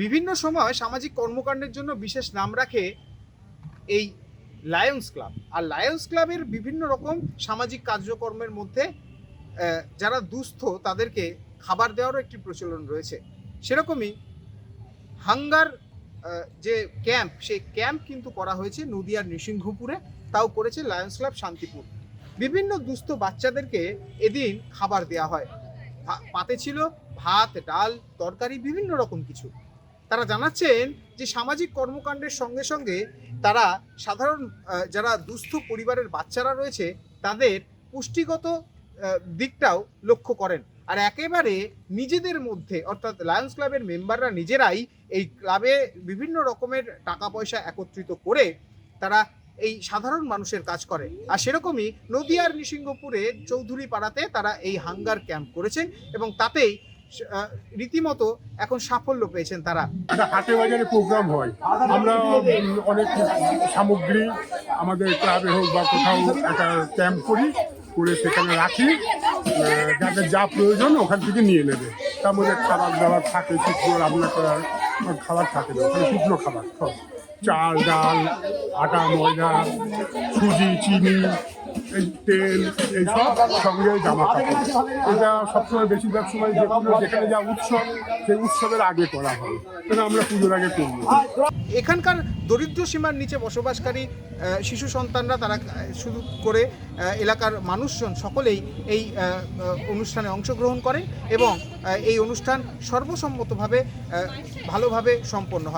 বিভিন্ন সময় সামাজিক কর্মকাণ্ডের জন্য বিশেষ নাম রাখে এই লায়ন্স ক্লাব আর লায়ন্স ক্লাবের বিভিন্ন রকম সামাজিক কার্যকর্মের মধ্যে যারা দুস্থ, তাদেরকে খাবার দেওয়ারও একটি প্রচলন রয়েছে। সেরকমই হাঙ্গার যে ক্যাম্প, সেই ক্যাম্প কিন্তু করা হয়েছে নদিয়ার নৃসিংহপুরে। তাও করেছে লায়ন্স ক্লাব শান্তিপুর। বিভিন্ন দুস্থ বাচ্চাদেরকে এদিন খাবার দেওয়া হয়। পাতে ছিল ভাত, ডাল, তরকারি, বিভিন্ন রকম কিছু। তারা জানাচ্ছেন যে সামাজিক কর্মকাণ্ডের সঙ্গে সঙ্গে তারা সাধারণ যারা দুস্থ পরিবারের বাচ্চারা রয়েছে, তাদের পুষ্টিগত দিকটাও লক্ষ্য করেন। আর একেবারে নিজেদের মধ্যে, অর্থাৎ লায়ন্স ক্লাবের মেম্বাররা নিজেরাই এই ক্লাবে বিভিন্ন রকমের টাকা পয়সা একত্রিত করে তারা এই সাধারণ মানুষের কাজ করে। আর সেরকমই নদিয়ার নৃসিংহপুরে চৌধুরী পাড়াতে তারা এই হাঙ্গার ক্যাম্প করেছেন এবং তাতেই রীতিমতো এখন সাফল্য পেয়েছেন তারা। হাটে বাজারে প্রোগ্রাম হয়। আমরা অনেক সামগ্রী আমাদের ক্লাবে হোক বা কোথাও একটা ক্যাম্প করি, করে সেখানে রাখি। যাদের যা প্রয়োজন ওখান থেকে নিয়ে নেবে। তার মধ্যে খাবার দাবার থাকে, শুকনো রান্না করার খাবার থাকে না। ওখানে শুকনো খাবার চাল, ডাল, আটা, ময়দা, সুজি, চিনি এই তেল এইসব সঙ্গে জামা কাপড়। এটা সবসময় বেশিরভাগ সময় যেগুলো যেখানে যা উৎসব, সেই উৎসবের আগে করা হয়। কেন আমরা পুজোর আগে করব। এখানকার দরিদ্র সীমার নিচে বসবাসকারী শিশু সন্তানরা তারা শুধু করে এলাকার মানুষজন সকলেই এই অনুষ্ঠানে অংশগ্রহণ করেন এবং এই অনুষ্ঠান সর্বসম্মতভাবে ভালোভাবে সম্পন্ন হয়।